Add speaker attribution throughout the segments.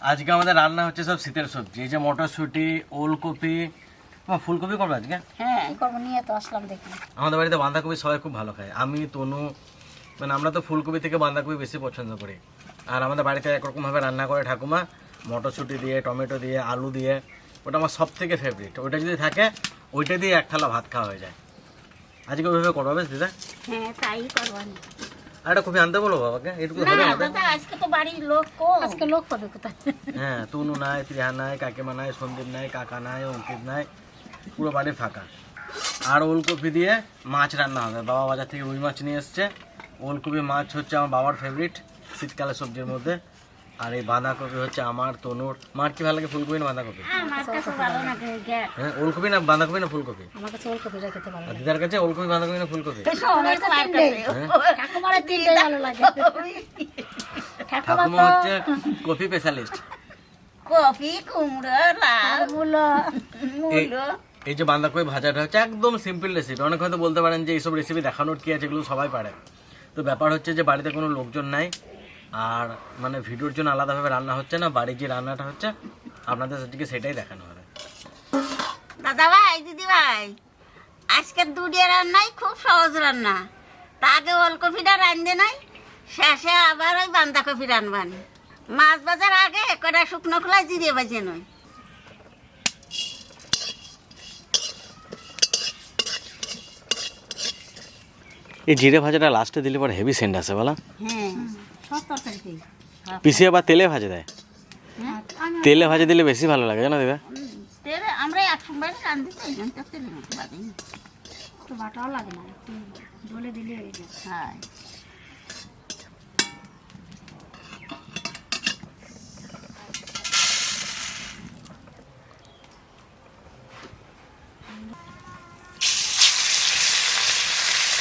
Speaker 1: আজকে আমাদের রান্না হচ্ছে সব শীতের সবজি। এই যে মটরশুঁটি ওলকপি তোমার ফুলকপি করবে আজকে?
Speaker 2: হ্যাঁ
Speaker 3: করব নিয়ে তো আসলাম দেখি।
Speaker 1: আমাদের বাড়িতে বাঁধাকপি সবাই খুব ভালো খায়। আমি তনু মানে আমরা তো ফুলকপি থেকে বাঁধাকপি বেশি পছন্দ করি। আর আমাদের বাড়িতে একরকমভাবে রান্না করে ঠাকুমা মটরশুঁটি দিয়ে টমেটো দিয়ে আলু দিয়ে ওটা আমার সব থেকে ফেভারিট ওইটা যদি থাকে ওইটা দিয়ে এক থালা ভাত খাওয়া হয়ে যায়। আজকে ওইভাবে করব বেশ দিদা?
Speaker 2: হ্যাঁ তাই করব আমি।
Speaker 1: আর একটা কপি আনতে বলো বাবাকে এটুকু হবে না
Speaker 2: দাদা আজকে তো বাড়ির লোক কম
Speaker 3: আজকে লোক পাবে কোথায়?
Speaker 1: হ্যাঁ তুনু নাই প্রিয়া নাই কাকিমা নাই সন্দীপ নাই কাকা নাই অঙ্কিত নাই পুরো বাড়ি ফাঁকা। আর ওলকপি দিয়ে মাছ রান্না হবে। বাবা বাজার থেকে রুই মাছ নিয়ে এসছে। ওলকপি মাছ হচ্ছে আমার বাবার ফেভারিট শীতকালের সবজির মধ্যে। আর এই বাঁধাকপি হচ্ছে আমার তনুর। মার কি ভালো লাগে ফুলকপি না বাঁধাকপি?
Speaker 2: আমার কাছে ভালো লাগে গ্যাস
Speaker 1: হ্যাঁ ওলকপি না বাঁধাকপি না ফুলকপি?
Speaker 3: আমার কাছে ওলকপিটা খেতে ভালো লাগে।
Speaker 1: দিদার কাছে ওলকপি বাঁধাকপি না ফুলকপি?
Speaker 2: আমার তো আর কাছে
Speaker 3: ঠাকুমার তিনটে ভালো লাগে। ঠাকুমা
Speaker 1: হচ্ছে কপি স্পেশালিস্ট
Speaker 2: কফি কুমড়ো লাল
Speaker 3: মূলো
Speaker 2: মূলো
Speaker 1: এই যে বাঁধাকপি ভাজাটা হচ্ছে একদম সিম্পল রেসিপি অনেক হয়তো বলতে পারেন যে এইসব রেসিপি দেখানোর কি আছে এগুলো সবাই পারে। তো ব্যাপার হচ্ছে যে বাড়িতে কোনো লোকজন নাই। আর মানে ভিডিওর জন্য আলাদাভাবে রান্না হচ্ছে না বাড়ির যে রান্নাটা হচ্ছে আপনাদের সেদিকে সেটাই দেখানো হবে।
Speaker 2: দাদা ভাই দিদি ভাই আজকের দুডিয়া রান্নাই খুব সহজ রান্না। তা আগে ওলকপিটা রান্ধে নাই শেষে আবার ওই বাঁধাকপি রানবানি মাছ বাজার আগে কটা শুকনো খোলা জিরে বাজে নয়
Speaker 1: এই জিরে ভাজাটা লাস্টে দিলে পরে হেভি সেন্ট আসে বলা।
Speaker 2: হ্যাঁ। সব তরকারি
Speaker 1: পিছিয়ে আবার তেলে ভাজে দেয়? তেলে ভাজে দিলে বেশি ভালো লাগে জানো দিদা?
Speaker 2: তেলে আমরা এক সময় রান্ধি তো এই জন্য তো তেলের মতো বাজে না।
Speaker 3: একটু বাটাও লাগে না একটু দিলে হ্যাঁ।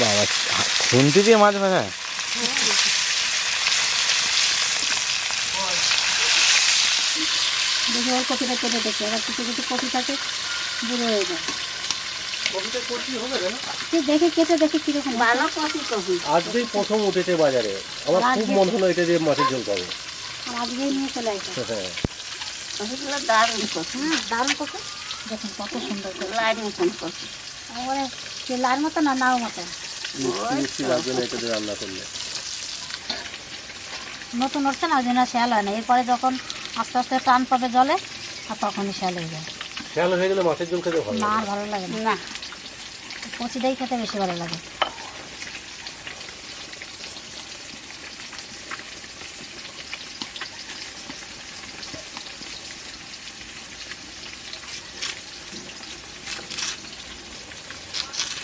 Speaker 1: বাবা খুন্তি দিয়ে মাছ ভাজা?
Speaker 3: ওলকপিটা কেটে দেখি। আবার কিছু কিছু কপি থাকে বুড়ো হয়ে যায়। দেখে কেটে দেখি কীরকম
Speaker 2: ভালো কফি কফি।
Speaker 4: আজকেই প্রথম উঠেছে বাজারে। আমার খুব
Speaker 3: আজকে-
Speaker 4: হলো এটা দিয়ে মাছের ঝোল পাবো
Speaker 3: আজকেই নিয়ে চলে আসবে
Speaker 4: হ্যাঁ।
Speaker 2: কফিগুলো দারুণ কফি।
Speaker 3: হুম দারুণ কপি দেখুন কত সুন্দর
Speaker 2: লাইট মতন
Speaker 3: লাল মতো না নাও মতো?
Speaker 4: মিষ্টি মিষ্টি লাগবে না এটা দিয়ে রান্না করলে।
Speaker 3: নতুন উঠছে না ওই জন্য শেয়াল হয় না। এরপরে যখন আস্তে আস্তে টান পাবে জলে আর শেয়াল হয়ে যায়।
Speaker 4: খেয়াল হয়ে গেলে মাছের ঝোল খেতে ভালো
Speaker 3: না? আর ভালো লাগে না? কচিটাই খেতে বেশি ভালো লাগে।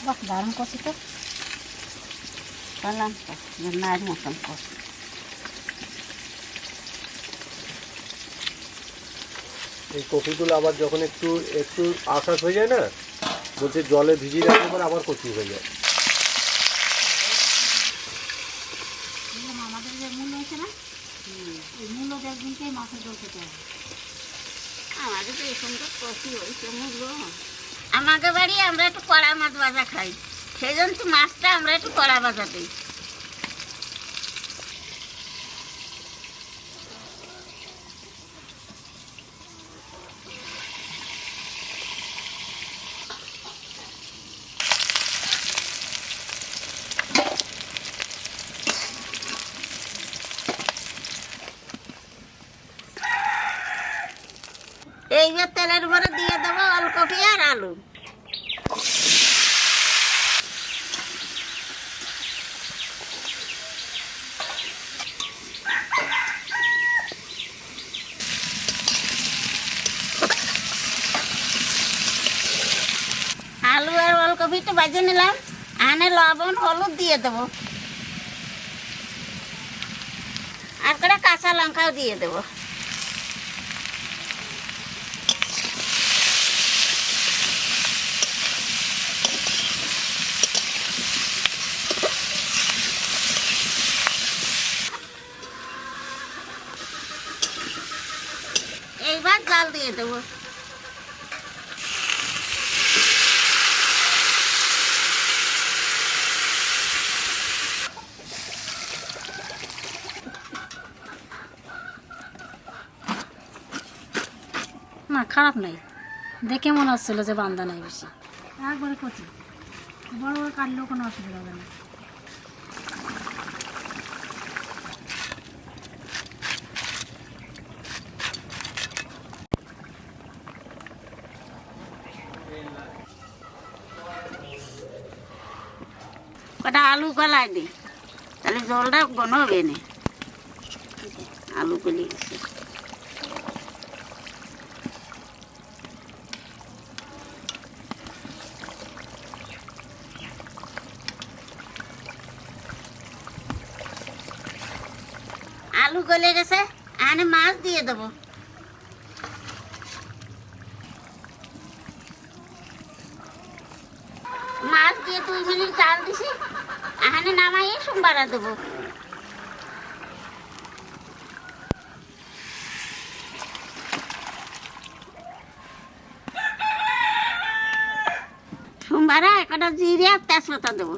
Speaker 3: বাহ দারুণ কচি তো।
Speaker 2: সালাম নাইট মতন কফি
Speaker 4: এই কপিগুলো আবার যখন একটু একটু আকাশ হয়ে যায় না বলছে জলে ভিজিয়ে রাখলে পরে আবার কচি হয়ে যায়।
Speaker 3: আমাদের
Speaker 2: আমাকে বাড়ি আমরা একটু কড়া মাছ ভাজা খাই। সেই জন্য তো মাছটা আমরা একটু কড়া ভাজা দিই এইবার তেলের উপরে দিয়ে দেবো ওলকপি আর আলু। আলু আর ওলকপিটা বাজে নিলাম। আনে লবণ, হলুদ দিয়ে দেবো। আর করে কাঁচা লঙ্কাও দিয়ে দেবো এইবার জাল দিয়ে দেবো
Speaker 3: না খারাপ নাই। দেখে মনে হচ্ছিল যে বান্দা নাই বেশি। একবারে কচি। বড় বড় কাটলেও কোনো অসুবিধা হবে না।
Speaker 2: কটা আলু গলায় দিই তাহলে জলটা ঘন হবে না। আলু গলি গেছে। আলু গলে গেছে, আনে মাছ দিয়ে দেবো। মাছ দিয়ে দুই মিনিট চাল দিছি। এখানে নামাইয়ে সোমবার দেবো। সোমবার একটা জিরিয়া তেজপাতা দেবো।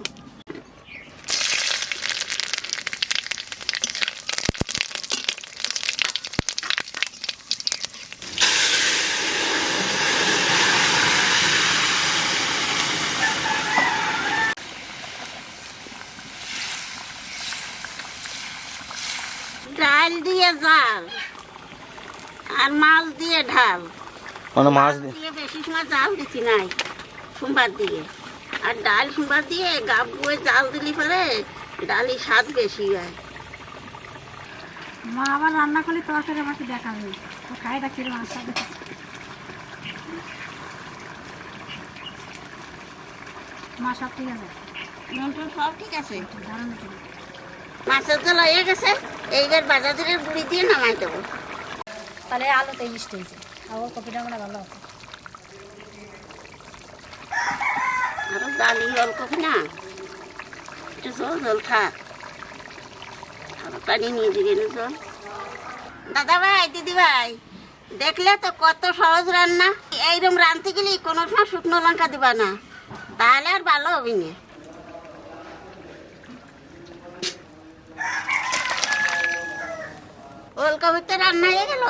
Speaker 2: ডাল দিয়ে জাল আর মাছ দিয়ে ঢাল।
Speaker 1: মানে মাছ দিয়ে
Speaker 2: বেশি সময় জাল দিচ্ছি নাই সোমবার দিয়ে আর ডাল সোমবার দিয়ে গাব বয়ে জাল দিলি পরে ডালি স্বাদ বেশি হয়।
Speaker 3: মা আবার রান্না করলে তরকারি আমাকে দেখাবে। খাই রাখি মাছ মা সব ঠিক আছে?
Speaker 2: সব ঠিক আছে। মাছের জল হয়ে গেছে এইবার বাজারের গুঁড়ি দিয়ে নামাই দেবো।
Speaker 3: তাহলে আলুতে মিষ্টি হয়েছে। ওর কপিটা মনে ভালো আছে।
Speaker 2: আরও ডালি অল্প না? একটু জল জল থাক আরও পানি নিয়ে দিবি না জল? দাদা ভাই দিদি ভাই দেখলে তো কত সহজ রান্না। এইরকম রাঁধতে গেলে কোনো সময় শুকনো লঙ্কা দিবা না। তাহলে আর ভালো হবে না। ওলকপিতে রান্না হয়ে গেল,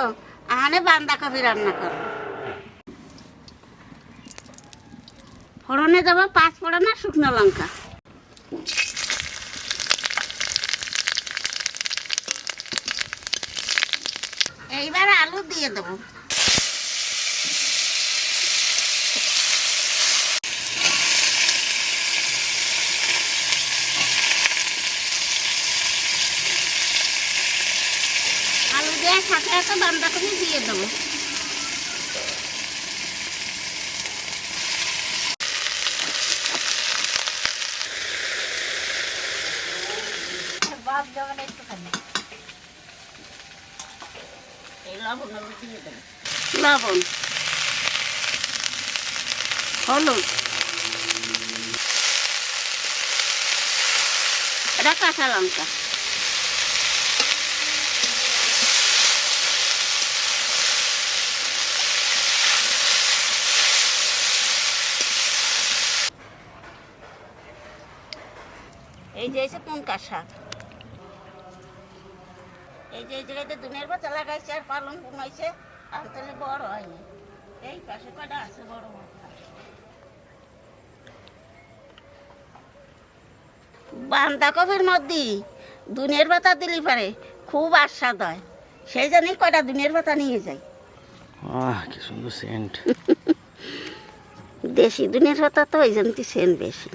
Speaker 2: আহানে বান্ধাকপি রান্না করো। ফোড়নে দেবো পাঁচ ফোড়ন আর শুকনো লঙ্কা। এইবার আলু দিয়ে দেবো। সাথে সাথে বান্ধাকপি দিয়ে দেবো। লবণ। হলুদ। এটা কাঁচা লঙ্কা। এই যে এসে কোন কাঁচা এই যে এই জায়গাতে দুনের পাতা লাগাইছে আর পালং কমাইছে আর তাহলে বড় হয়নি। এই পাশে কটা আছে বড় বড়? বান্ধাকপির মধ্যে দুনের পাতা দিলি পারে খুব আস্বাদ হয়। সেই জন্যই কয়টা দুনের পাতা নিয়ে যাই
Speaker 1: আহ কি সুন্দর সেন্ট
Speaker 2: দেশি দুনের পাতা তো ওই জন্য সেন বেশি।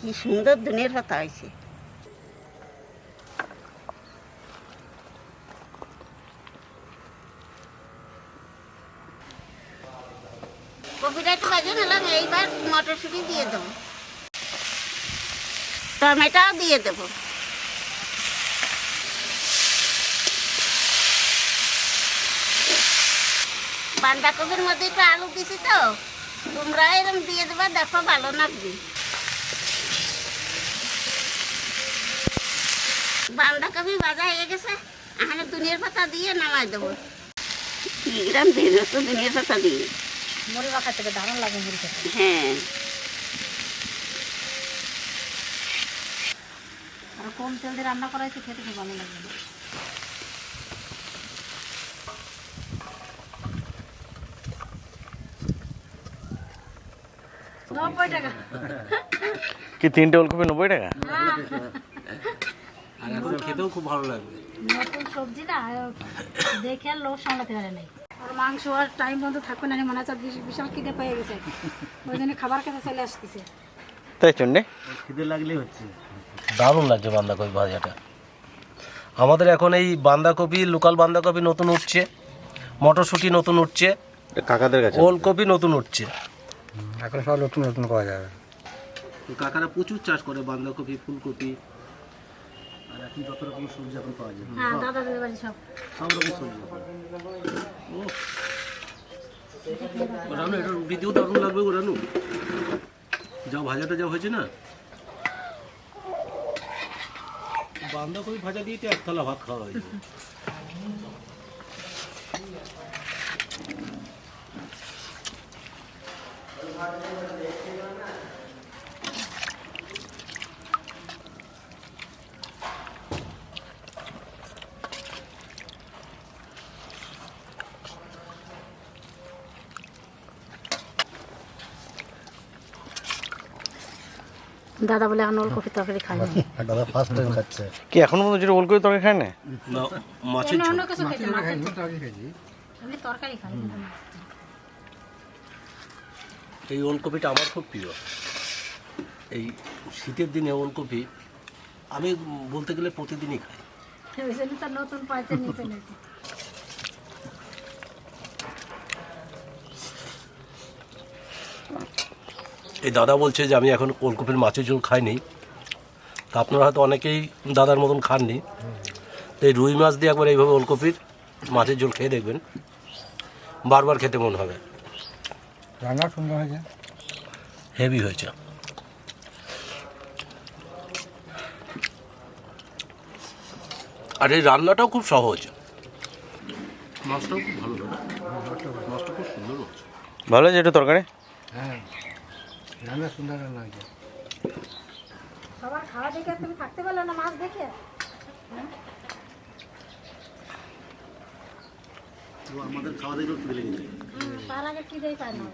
Speaker 2: কি সুন্দর দুনের পাতা হয়েছে। কপিটা একটু বাজে এইবার মটরশুঁটি দিয়ে দেবো। টমেটোও দিয়ে দেবো। বাঁধাকপির মধ্যে একটু আলু দিছি তো তোমরা এরকম দিয়ে দেবা, দেখো ভালো লাগবে। বাঁধাকপি ভাজা হয়ে গেছে এখানে দুনিয়ার পাতা দিয়ে নামাই দেবো। কিরাম দিন তো দুনিয়ার পাতা দিয়ে।
Speaker 3: মুড়ি মাখা থেকে দারুণ লাগে মুড়ি
Speaker 2: হ্যাঁ।
Speaker 3: আর কম তেল দিয়ে রান্না করা হয়েছে খেতে খুব ভালো লাগে। নব্বই টাকা।
Speaker 1: কি তিনটে ওলকপি নব্বই টাকা?
Speaker 4: আর এখন খেতেও খুব ভালো লাগবে।
Speaker 3: নতুন সবজি না দেখে লোক সামলাতে পারে নাই। আর মাংস আর টাইম বন্ধ থাকবে না মনে হচ্ছে বিশাল খিদে পেয়ে গেছে। ওই জন্য খাবার খেতে চলে আসতেছে।
Speaker 1: তাই চন্ডে
Speaker 5: খিদে লাগলেই হচ্ছে।
Speaker 4: দারুণ লাগছে বাঁধাকপি ভাজাটা। আমাদের এখন এই বাঁধাকপি লোকাল বাঁধাকপি নতুন উঠছে। মটরশুঁটি নতুন উঠছে।
Speaker 1: কাকাদের কাছে।
Speaker 4: ওলকপি নতুন উঠছে।
Speaker 5: এখন সব নতুন নতুন পাওয়া যাবে।
Speaker 4: কাকারা প্রচুর চাষ করে বাঁধাকপি ফুলকপি।
Speaker 5: আর এখন যত রকম সবজি এখন পাওয়া যায়।
Speaker 3: হ্যাঁ দাদা দিদি বাড়ি সব।
Speaker 5: সব রকম সবজি
Speaker 4: রানু এটা রুটি দিয়েও দারুণ লাগবে গো রানু যা ভাজাটা যা হয়েছে না। বাঁধাকপি ভাজা দিয়ে তো এক থালা ভাত খাওয়া হয়ে যাবে।
Speaker 3: দাদা বলে এখন ওলকপি তরকারি খাই
Speaker 5: দাদা ফার্স্ট টাইম খাচ্ছে।
Speaker 1: কি এখনও পর্যন্ত যেটা ওলকপি তরকারি খায় না?
Speaker 4: না মাছের ঝোল।
Speaker 3: অন্য কিছু খেতে মাছের ঝোল।
Speaker 5: তরকারি
Speaker 3: তরকারি খাই।
Speaker 4: এই ওলকপিটা আমার খুব প্রিয়। এই শীতের দিনে ওলকপি আমি বলতে গেলে প্রতিদিনই খাই।
Speaker 3: নতুন পাইতে নিতে নিতে
Speaker 4: এই দাদা বলছে যে আমি এখন ওলকপির মাছের ঝোল খাইনি তা আপনারা হয়তো অনেকেই দাদার মতন খাননি। তো এই রুই মাছ দিয়ে একবার এইভাবে ওলকপির মাছের ঝোল খেয়ে দেখবেন। বারবার খেতে মন হবে।
Speaker 5: রান্না সুন্দর হয়েছে?
Speaker 4: হেভি হয়েছে। আর এই রান্নাটাও খুব সহজ। মাছটাও খুব ভালো মাছটা খুব সুন্দর
Speaker 1: ভালো আছে একটু তরকারি?
Speaker 5: হ্যাঁ। রান্না সুন্দর রান্না হয়েছে
Speaker 3: সবার খাওয়া দেখে তুমি থাকতে পারলে না মাছ দেখে?
Speaker 5: তো আমাদের খাওয়া দেখে
Speaker 3: তার আগে কি দেয় পায় না।